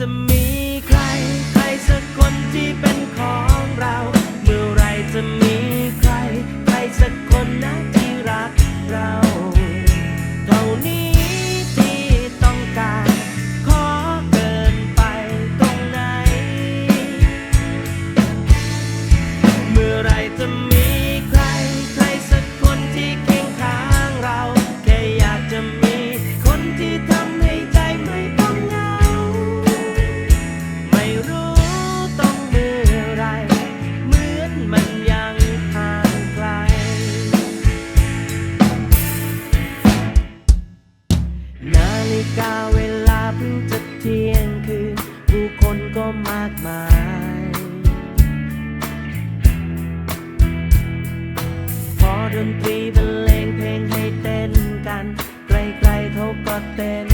จะมีใคร ใครสักคนที่เป็นของเรา เมื่อไรจะมีใคร ใครสักคนนะที่รักเรา เท่านี้ที่ต้องการ ขอเกินไปตรงไหน เมื่อไรจะมี ดนตรีบรรเลงเพลงให้เต้นกัน ไกลๆเขาก็เต้น